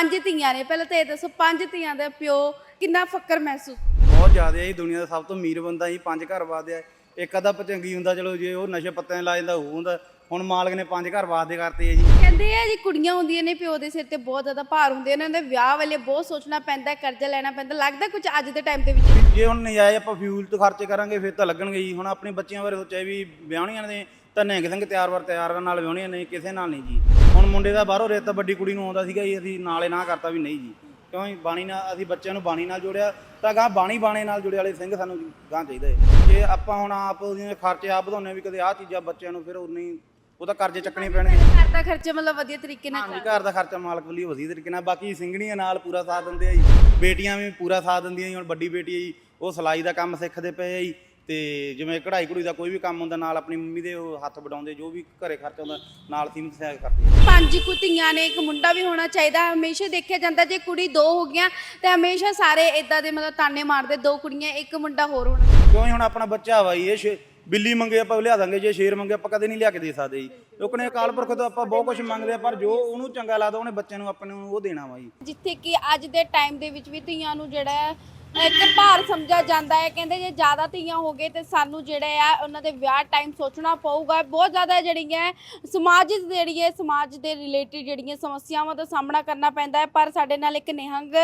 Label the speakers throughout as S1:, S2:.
S1: ਪੰਜ ਧੀਆਂ ਨੇ। ਪਹਿਲਾਂ ਤਾਂ ਇਹ ਦੱਸੋ ਪੰਜ ਧੀਆਂ ਦਾ ਪਿਓ ਕਿੰਨਾ ਫਕਰ ਮਹਿਸੂਸ?
S2: ਬਹੁਤ ਜ਼ਿਆਦਾ ਹੈ ਦੁਨੀਆ ਦਾ ਸਭ ਤੋਂ ਅਮੀਰ ਬੰਦਾ ਜੀ ਪੰਜ ਘਰ ਵਾਸਦੇ ਆ। ਇੱਕ ਅੱਧਾ ਪਚੰਗੀ ਹੁੰਦਾ ਚਲੋ ਜੇ ਉਹ ਨਸ਼ੇ ਪੱਤਿਆਂ ਲਾ ਜਾਂਦਾ ਉਹ ਹੁੰਦਾ। ਹੁਣ ਮਾਲਕ ਨੇ ਪੰਜ ਘਰ ਵਾਸਦੇ ਕਰਤੇ ਆ ਜੀ।
S1: ਕਹਿੰਦੇ ਆ ਜੀ ਕੁੜੀਆਂ ਹੁੰਦੀਆਂ ਨੇ ਪਿਓ ਦੇ ਸਿਰ ਤੇ ਬਹੁਤ ਜ਼ਿਆਦਾ ਭਾਰ ਹੁੰਦੇ ਇਹਨਾਂ ਦੇ ਵਿਆਹ ਵੇਲੇ ਬਹੁਤ ਸੋਚਣਾ ਪੈਂਦਾ ਕਰਜ਼ਾ ਲੈਣਾ ਪੈਂਦਾ। ਲੱਗਦਾ ਕੁਝ ਅੱਜ ਦੇ ਟਾਈਮ ਦੇ ਵਿੱਚ?
S2: ਜੇ ਹੁਣ ਨਜਾਇਜ਼ ਆਪਾਂ ਫਿਊਲ ਤੋਂ ਖਰਚੇ ਕਰਾਂਗੇ ਫਿਰ ਤਾਂ ਲੱਗਣਗੇ ਜੀ। ਹੁਣ ਆਪਣੀ ਬੱਚੀਆਂ ਬਾਰੇ ਸੋਚਿਆ ਵੀ ਵਿਆਹਣੀਆਂ ਨੇ ਤਾਂ ਨਿਹੰਗ ਸਿੰਘ ਤਿਆਰ ਵਰ ਤਿਆਰ ਨਾਲ ਵਿਆਹਣੀਆਂ ਨੇ ਕਿਸੇ ਨਾਲ ਨਹੀਂ ਜੀ। ਹੁਣ ਮੁੰਡੇ ਦਾ ਬਾਹਰੋਂ ਰੇਤਾ ਵੱਡੀ ਕੁੜੀ ਨੂੰ ਆਉਂਦਾ ਸੀਗਾ ਜੀ ਅਸੀਂ ਨਾਲੇ ਨਾ ਕਰਤਾ ਵੀ ਨਹੀਂ ਜੀ। ਕਿਉਂ ਬਾਣੀ ਨਾਲ ਅਸੀਂ ਬੱਚਿਆਂ ਨੂੰ ਬਾਣੀ ਨਾਲ ਜੋੜਿਆ ਤਾਂ ਗਾਂ ਬਾਣੀ ਬਾਣੇ ਨਾਲ ਜੁੜੇ ਵਾਲੇ ਸਿੰਘ ਸਾਨੂੰ ਗਾਂ ਚਾਹੀਦਾ ਹੈ ਜੇ ਆਪਾਂ ਹੁਣ ਆਪ ਉਹਦੀਆਂ ਖਰਚੇ ਆਪ ਵਧਾਉਂਦੇ ਵੀ ਕਦੇ ਆਹ ਚੀਜ਼ਾਂ ਬੱਚਿਆਂ ਨੂੰ ਫਿਰ ਉਨੀ ਉਹਦਾ ਕਰਜ਼ੇ ਚੱਕਣੇ ਪੈਣਗੇ।
S1: ਘਰ ਦਾ ਖਰਚਾ ਮਤਲਬ ਵਧੀਆ ਤਰੀਕੇ ਨਾਲ
S2: ਹਾਂਜੀ ਘਰ ਦਾ ਖਰਚਾ ਮਾਲਕ ਵੱਲੋਂ ਵਧੀਆ ਤਰੀਕੇ ਨਾਲ ਬਾਕੀ ਸਿੰਘਣੀਆਂ ਨਾਲ ਪੂਰਾ ਸਾਥ ਦਿੰਦੇ ਆ ਜੀ। ਬੇਟੀਆਂ ਵੀ ਪੂਰਾ ਸਾਥ ਦਿੰਦੀਆਂ ਜੀ ਹੁਣ ਵੱਡੀ ਬੇਟੀ ਹੈ ਜੀ ਉਹ ਸਿਲਾਈ ਦਾ ਕੰਮ ਸਿੱਖਦੇ ਪਏ ਆ ਜੀ। ਤੇ ਜਿਵੇਂ ਕਢਾਈ ਕਢੂਈ ਦਾ ਕੋਈ ਵੀ ਕੰਮ ਹੁੰਦਾ ਨਾਲ ਆਪਣੀ ਮੰਮੀ ਦੇ ਉਹ ਹੱਥ ਵਡਾਉਂਦੇ ਜੋ ਵੀ ਘਰੇ ਖਰਚਾ ਹੁੰਦਾ ਨਾਲ ਸੀਮਤ ਸਹਾਇਕ ਕਰਦੇ।
S1: ਪੰਜ ਕੁ ਧੀਆਂ ਨੇ ਇੱਕ ਮੁੰਡਾ ਵੀ ਹੋਣਾ ਚਾਹੀਦਾ। ਹਮੇਸ਼ਾ ਦੇਖਿਆ ਜਾਂਦਾ ਜੇ ਕੁੜੀ ਦੋ ਹੋ ਗਈਆਂ ਤੇ ਹਮੇਸ਼ਾ ਸਾਰੇ ਇਦਾਂ ਦੇ ਮਤਲਬ ਤਾਨੇ ਮਾਰਦੇ ਦੋ ਕੁੜੀਆਂ ਇੱਕ ਮੁੰਡਾ ਹੋਰ ਹੋਣਾ
S2: ਕਿਉਂ ਜੀ ਹੁਣ ਆਪਣਾ ਬੱਚਾ ਵਾ ਜੀ ਇਹ ਸ਼ੇ- ਬਿੱਲੀ ਮੰਗੇ ਆਪਾਂ ਲਿਆ ਦਾਂਗੇ ਜੇ ਸ਼ੇਰ ਮੰਗੇ ਆਪਾਂ ਕਦੇ ਨਹੀਂ ਲਿਆ ਕੇ ਦੇ ਸਕਦੇ ਜੀ। ਲੋਕਨੇ ਅਕਾਲ ਪੁਰਖ ਤੋਂ ਆਪਾਂ ਬਹੁਤ ਕੁਝ ਮੰਗਦੇ ਆ ਪਰ ਜੋ ਉਹਨੂੰ ਚੰਗਾ ਲੱਗਦਾ ਉਹਨੇ ਬੱਚੇ ਨੂੰ ਆਪਣੇ ਨੂੰ ਉਹ ਦੇਣਾ ਵਾ ਜੀ।
S1: ਜਿੱਥੇ ਕਿ ਅੱਜ ਦੇ ਟਾਈਮ ਦੇ ਵਿੱਚ ਵੀ ਧੀਆਂ ਨੂੰ ਜਿਹੜਾ ਹੈ ਇੱਕ ਭਾਰ ਸਮਝਿਆ ਜਾਂਦਾ ਹੈ। ਕਹਿੰਦੇ ਜੇ ਜ਼ਿਆਦਾ ਧੀਆਂ ਹੋ ਗਏ ਤੇ ਸਾਨੂੰ ਜਿਹੜੇ ਆ ਉਹਨਾਂ ਦੇ ਵਿਆਹ ਟਾਈਮ ਸੋਚਣਾ ਪਊਗਾ। ਬਹੁਤ ਜ਼ਿਆਦਾ ਜਿਹੜੀਆਂ ਸਮਾਜ ਜਿਹੜੀ ਹੈ ਸਮਾਜ ਦੇ ਰਿਲੇਟਡ ਜਿਹੜੀਆਂ ਸਮੱਸਿਆਵਾਂ ਦਾ ਸਾਹਮਣਾ ਕਰਨਾ ਪੈਂਦਾ ਹੈ। ਪਰ ਸਾਡੇ ਨਾਲ ਇੱਕ ਨਿਹੰਗ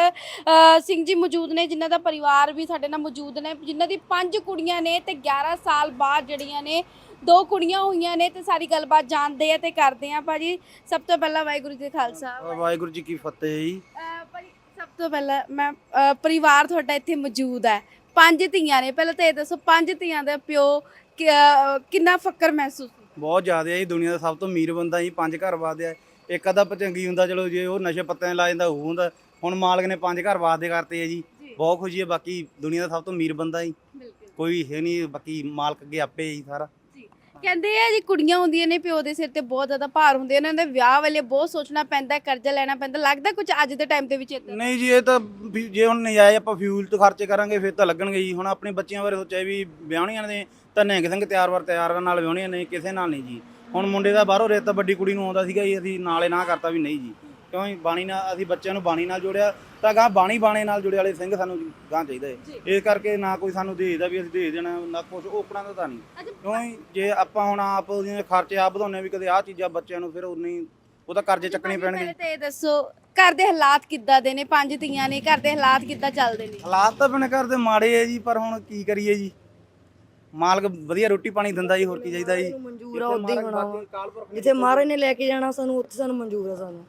S1: ਸਿੰਘ ਜੀ ਮੌਜੂਦ ਨੇ ਜਿਨ੍ਹਾਂ ਦਾ ਪਰਿਵਾਰ ਵੀ ਸਾਡੇ ਨਾਲ ਮੌਜੂਦ ਨੇ। ਜਿਨ੍ਹਾਂ ਦੀ ਪੰਜ ਕੁੜੀਆਂ ਨੇ ਤੇ 11 ਸਾਲ ਬਾਅਦ ਜਿਹੜੀਆਂ ਨੇ ਦੋ ਕੁੜੀਆਂ ਹੋਈਆਂ ਨੇ ਤੇ ਸਾਰੀ ਗੱਲਬਾਤ ਜਾਣਦੇ ਆ ਤੇ ਕਰਦੇ ਆ। ਭਾਜੀ ਸਭ ਤੋਂ ਪਹਿਲਾਂ ਵਾਹਿਗੁਰੂ ਜੀ ਖਾਲਸਾ।
S2: ਵਾਹਿਗੁਰੂ ਜੀ ਕੀ ਫਤਿਹ ਜੀ।
S1: ਤੋਂ ਪਹਿਲਾਂ ਮੈਂ ਪਰਿਵਾਰ ਤੁਹਾਡਾ ਇੱਥੇ ਮੌਜੂਦ ਹੈ। ਪੰਜ ਧੀਆਂ ਨੇ ਪਹਿਲਾਂ ਤਾਂ ਇਹ ਦੱਸੋ ਪੰਜ ਧੀਆਂ ਦਾ ਪਿਓ ਕਿ- ਕਿੰਨਾ ਫਕਰ ਮਹਿਸੂਸ
S2: ਬਹੁਤ ਜ਼ਿਆਦਾ ਹੈ ਜੀ ਦੁਨੀਆ ਦਾ ਸਭ ਤੋਂ ਅਮੀਰ ਬੰਦਾ ਜੀ ਪੰਜ ਘਰ ਵਾਸਦੇ ਆ ਇੱਕ ਅੱਧਾ ਪਚੰਗੀ ਹੁੰਦਾ ਚਲੋ ਜੇ ਉਹ ਨਸ਼ੇ ਪੱਤਿਆਂ ਲਾ ਜਾਂਦਾ ਉਹ ਹੁੰਦਾ। ਹੁਣ ਮਾਲਕ ਨੇ ਪੰਜ ਘਰ ਵਾਸਦੇ ਕਰਤੇ ਆ ਜੀ।
S1: ਜੀ।
S2: ਬਹੁਤ ਖੁਸ਼ੀ ਹੈ ਬਾਕੀ ਦੁਨੀਆ ਦਾ ਸਭ ਤੋਂ ਅਮੀਰ ਬੰਦਾ ਜੀ।
S1: ਬਿਲਕੁਲ।
S2: ਕੋਈ ਹੈ ਨਹੀਂ ਬਾਕੀ ਮਾਲਕ ਅੱਗੇ ਆਪੇ ਜੀ ਸਾਰਾ।
S1: ਕਹਿੰਦੇ ਆ ਜੀ ਕੁੜੀਆਂ ਹੁੰਦੀਆਂ ਨੇ, ਪਿਓ ਦੇ ਸਿਰ ਤੇ ਬਹੁਤ ਜ਼ਿਆਦਾ ਭਾਰ ਹੁੰਦੇ ਇਹਨਾਂ ਦੇ ਵਿਆਹ ਵੇਲੇ ਬਹੁਤ ਸੋਚਣਾ ਪੈਂਦਾ, ਕਰਜ਼ਾ ਲੈਣਾ ਪੈਂਦਾ, ਲੱਗਦਾ ਕੁਝ ਅੱਜ ਦੇ ਟਾਈਮ ਦੇ ਵਿੱਚ ਏਦਾਂ?
S2: ਨਹੀਂ ਜੀ, ਇਹ ਤਾਂ ਵੀ ਜੇ ਹੁਣ ਨਜਾਇਜ਼ ਆਪਾਂ ਫਿਊਲ ਤੋਂ ਖਰਚੇ ਕਰਾਂਗੇ, ਫਿਰ ਤਾਂ ਲੱਗਣਗੇ ਜੀ। ਹੁਣ ਆਪਣੇ ਬੱਚਿਆਂ ਬਾਰੇ ਸੋਚਿਆ ਵੀ ਵਿਆਹਣੀਆਂ ਨੇ, ਤਾਂ ਨਿਹੰਗ ਸਿੰਘ ਤਿਆਰ ਵਾਰ ਤਿਆਰ ਨਾਲ ਵਿਆਹਣੀਆਂ ਨੇ, ਕਿਸੇ ਨਾਲ ਨਹੀਂ ਜੀ। ਹੁਣ ਮੁੰਡੇ ਦਾ ਬਾਹਰੋਂ ਰੇਤਾ ਵੱਡੀ ਕੁੜੀ ਨੂੰ ਆਉਂਦਾ ਸੀਗਾ ਜੀ, ਅਸੀਂ ਨਾਲੇ ਨਾ ਕਰਤਾ ਵੀ ਨਹੀਂ ਜੀ। ਕਿਉਂ ਬਾਣੀ ਨਾਲ ਅਸੀਂ ਬੱਚਿਆਂ ਨੂੰ ਬਾਣੀ ਨਾਲ ਜੋੜਿਆ ਤਾਂ ਗਾਂ ਬਾਣੀ ਬਾਣੇ ਨਾਲ ਜੁੜੇ ਵਾਲੇ ਸਿੰਘ ਸਾਨੂੰ ਗਾਂ ਚਾਹੀਦਾ ਹੈ ਇਸ ਕਰਕੇ ਨਾ ਕੋਈ ਸਾਨੂੰ ਦੇਦਾ ਵੀ ਅਸੀਂ ਦੇ ਦੇਣਾ ਨਾ ਕੁਝ ਓਪਣਾ ਦਾ ਤਾਂ ਨਹੀਂ। ਕਿਉਂ ਜੀ? ਆਪਾਂ ਹੁਣ ਆਪ ਉਹਦੀਆਂ ਖਰਚੇ ਆਪ ਵਧਾਉਂਦੇ ਵੀ ਕਦੇ ਆਹ ਚੀਜ਼ਾਂ ਬੱਚਿਆਂ ਨੂੰ ਫਿਰ ਉਨੀ ਉਹਦਾ ਕਰਜ਼ੇ ਚੱਕਣੇ ਪੈਣਗੇ।
S1: ਤਾਂ ਇਹ ਦੱਸੋ ਘਰ ਦੇ ਹਾਲਾਤ ਕਿੱਦਾਂ ਦੇ ਨੇ? ਪੰਜ ਧੀਆਂ ਨੇ ਘਰ ਦੇ ਹਾਲਾਤ ਕਿੱਦਾਂ ਚੱਲਦੇ ਨੇ?
S2: ਹਾਲਾਤ ਤਾਂ ਆਪਣੇ ਘਰ ਦੇ ਮਾੜੇ ਆ ਜੀ ਪਰ ਹੁਣ ਕੀ ਕਰੀਏ ਜੀ? ਮਾਲਕ ਵਧੀਆ ਰੋਟੀ ਪਾਣੀ ਦਿੰਦਾ ਜੀ ਹੋਰ ਕੀ ਚਾਹੀਦਾ ਜੀ?
S3: ਮਨਜ਼ੂਰ ਆ ਉਦਾਂ ਹੀ ਹੋਣਾ ਵਾ। ਜਿੱਥੇ ਮਹਾਰਾਜ ਨੇ ਲੈ ਕੇ ਜਾਣਾ ਸਾਨੂੰ ਉੱਥੇ ਸਾਨੂੰ ਮਨਜ਼ੂਰ ਆ ਸਾਨੂੰ।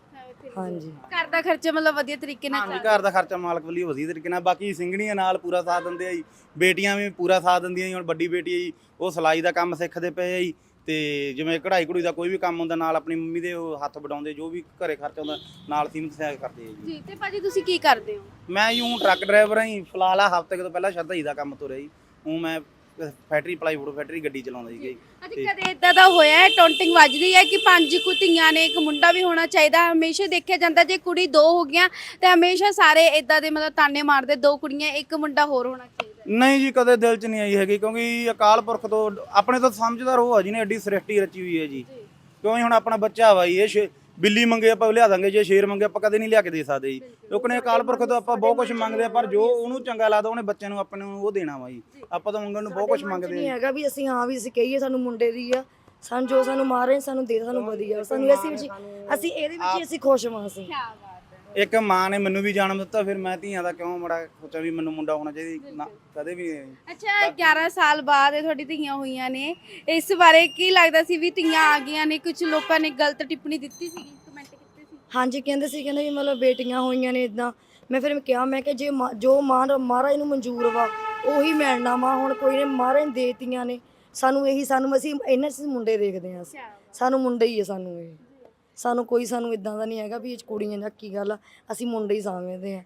S3: ਹਾਂਜੀ।
S1: ਘਰ ਦਾ ਖਰਚਾ ਮਤਲਬ ਵਧੀਆ ਤਰੀਕੇ ਨਾਲ
S2: ਹਾਂਜੀ ਘਰ ਦਾ ਖਰਚਾ ਮਾਲਕ ਵੱਲੋਂ ਵਧੀਆ ਤਰੀਕੇ ਨਾਲ। ਬਾਕੀ ਸਿੰਘਣੀਆਂ ਨਾਲ ਪੂਰਾ ਸਾਥ ਦਿੰਦੇ ਆ ਜੀ। ਬੇਟੀਆਂ ਵੀ ਪੂਰਾ ਸਾਥ ਦਿੰਦੀਆਂ ਜੀ। ਹੁਣ ਵੱਡੀ ਬੇਟੀ ਹੈ ਜੀ ਉਹ ਸਿਲਾਈ ਦਾ ਕੰਮ ਸਿੱਖਦੇ ਪਏ ਆ ਜੀ। ਤੇ ਜਿਵੇਂ ਕਢਾਈ ਕਢੂਈ ਦਾ ਕੋਈ ਵੀ ਕੰਮ ਹੁੰਦਾ ਨਾਲ ਆਪਣੀ ਮੰਮੀ ਦੇ ਉਹ ਹੱਥ ਵਡਾਉਂਦੇ ਜੋ ਵੀ ਘਰੇ ਖਰਚਾ ਹੁੰਦਾ ਨਾਲ ਸੀਮਤ ਸਹਾਇਕ ਕਰਦੇ ਆ ਜੀ।
S1: ਜੀ ਤੇ ਭਾਜੀ ਤੁਸੀਂ ਕੀ ਕਰਦੇ ਹੋ?
S2: ਮੈਂ ਯੂੰ ਟਰੱਕ ਡਰਾਈਵਰ ਹਾਂ ਜੀ। ਫਿਲਹਾਲ ਆ ਹਫ਼ਤੇ ਤੋਂ ਪਹਿਲਾਂ ਸ਼ਰਧਾਈ ਦਾ ਕੰਮ ਤੁਰਿਆ ਜੀ। ਹੂੰ ਮੈਂ ਫੈਕਟਰੀ ਪਲਾਈਵੁੱਡ ਫੈਕਟਰੀ ਗੱਡੀ ਚਲਾਉਂਦਾ ਜੀ।
S1: ਅੱਛਾ ਕਦੇ ਇਦਾਂ ਦਾ ਹੋਇਆ ਹੈ ਟੌਂਟਿੰਗ ਵੱਜਦੀ ਹੈ ਕਿ ਪੰਜ ਕੁ ਧੀਆਂ ਨੇ ਇੱਕ ਮੁੰਡਾ ਵੀ ਹੋਣਾ ਚਾਹੀਦਾ। ਹਮੇਸ਼ਾ ਦੇਖਿਆ ਜਾਂਦਾ ਜੇ ਕੁੜੀ ਦੋ ਹੋ ਗਈਆਂ ਤੇ ਹਮੇਸ਼ਾ ਸਾਰੇ ਇਦਾਂ ਦੇ ਮਤਲਬ ਤਾਨੇ ਮਾਰਦੇ ਦੋ ਕੁੜੀਆਂ ਇੱਕ ਮੁੰਡਾ ਹੋਰ ਹੋਣਾ ਚਾਹੀਦਾ।
S2: ਨਹੀਂ ਜੀ ਕਦੇ ਦਿਲ 'ਚ ਨਹੀਂ ਆਈ ਹੈਗੀ ਕਿਉਂਕਿ ਅਕਾਲ ਪੁਰਖ ਤੋਂ ਆਪਣੇ ਤੋਂ ਸਮਝਦਾਰ ਉਹ ਆ ਜੀ ਨੇ ਐਡੀ ਸ੍ਰਿਸ਼ਟੀ ਰਚੀ ਹੋਈ ਹੈ ਜੀ। ਕਿਉਂਕਿ ਹੁਣ ਆਪਣਾ ਬੱਚਾ ਵਾ ਜੀ ਇਹ ਸ਼ੇ- ਬਿੱਲੀ ਮੰਗੇ ਆਪਾਂ ਲਿਆ ਦਾਂਗੇ ਜੇ ਸ਼ੇਰ ਮੰਗੇ ਆਪਾਂ ਕਦੇ ਨਹੀਂ ਲਿਆ ਕੇ ਦੇ ਸਕਦੇ ਜੀ। ਲੋਕਨੇ ਅਕਾਲ ਪੁਰਖ ਤੋਂ ਆਪਾਂ ਬਹੁਤ ਕੁਝ ਮੰਗਦੇ ਆ ਪਰ ਜੋ ਉਹਨੂੰ ਚੰਗਾ ਲੱਗਦਾ ਉਹਨੇ ਬੱਚੇ ਨੂੰ ਆਪਣੇ ਨੂੰ ਉਹ ਦੇਣਾ ਵਾ ਜੀ। ਆਪਾਂ ਤਾਂ ਮੰਗਣ ਨੂੰ ਬਹੁਤ ਕੁਝ ਮੰਗਦੇ
S3: ਨਹੀਂ
S2: ਆ।
S3: ਹੈਗਾ ਵੀ ਅਸੀਂ ਹਾਂ ਵੀ ਅਸੀਂ ਕਹੀਏ ਸਾਨੂੰ ਮੁੰਡੇ ਦੀ ਆ ਸਾਨੂੰ ਜੋ ਸਾਨੂੰ ਮਾਰੇ ਸਾਨੂੰ ਦੇ ਸਾਨੂੰ ਵਧੀਆ ਸਾਨੂੰ ਅਸੀਂ ਵਿੱਚ ਅਸੀਂ ਇਹਦੇ ਵਿੱਚ ਹੀ ਅਸੀਂ ਖੁਸ਼ ਹਾਂ ਅਸੀਂ।
S1: ਕੀ ਬਾਤ ਹੈ
S2: ਇੱਕ ਮਾਂ ਨੇ ਮੈਨੂੰ ਵੀ ਜਨਮ ਦਿੱਤਾ ਫਿਰ ਮੈਂ ਧੀਆਂ ਦਾ ਕਿਉਂ ਮੜਾ ਸੋਚਿਆ ਵੀ ਮੈਨੂੰ ਮੁੰਡਾ ਹੋਣਾ ਚਾਹੀਦਾ ਨਾ, ਕਦੇ ਵੀ ਨਹੀਂ।
S1: ਅੱਛਾ 11 ਸਾਲ ਬਾਅਦ ਇਹ ਤੁਹਾਡੀ ਧੀਆਂ ਹੋਈਆਂ ਨੇ ਇਸ ਬਾਰੇ ਕੀ ਲੱਗਦਾ ਸੀ ਵੀ ਧੀਆਂ ਆ ਗਈਆਂ ਨੇ ਕੁਝ ਲੋਕਾਂ ਨੇ ਗਲਤ ਟਿੱਪਣੀ ਦਿੱਤੀ ਸੀ ਕਮੈਂਟ ਕੀਤੇ ਸੀ?
S3: ਹਾਂਜੀ ਕਹਿੰਦੇ ਸੀ ਕਹਿੰਦੇ ਵੀ ਮਤਲਬ ਬੇਟੀਆਂ ਹੋਈਆਂ ਨੇ ਇਦਾਂ ਮੈਂ ਫਿਰ ਕਿਹਾ ਮੈਂ ਕਿ ਜੇ ਮਾਂ- ਜੋ ਮਾਂ ਮਹਾਰਾਜ ਨੂੰ ਮਨਜ਼ੂਰ ਵਾ ਉਹੀ ਮਿਲਣਾ ਵਾ ਹੁਣ ਕੋਈ ਨੇ ਮਹਾਰਾਜ ਨੇ ਦੇਤੀਆਂ ਨੇ ਸਾਨੂੰ ਇਹੀ ਸਾਨੂੰ ਅਸੀਂ ਇਹਨਾਂ ਚ ਮੁੰਡੇ ਦੇਖਦੇ ਹਾਂ ਅਸੀਂ। ਸਾਨੂੰ ਮੁੰਡੇ ਹੀ ਆ ਸਾਨੂੰ ਇਹ। ਸਾਨੂੰ ਕੋਈ ਸਾਨੂੰ ਇਦਾਂ ਦਾ ਨਹੀਂ ਹੈਗਾ ਵੀ ਇਹ 'ਚ ਕੁੜੀਆਂ ਦਾ ਕੀ ਗੱਲ ਆ। ਅਸੀਂ ਮੁੰਡੇ ਹੀ ਸਮਝਦੇ ਆ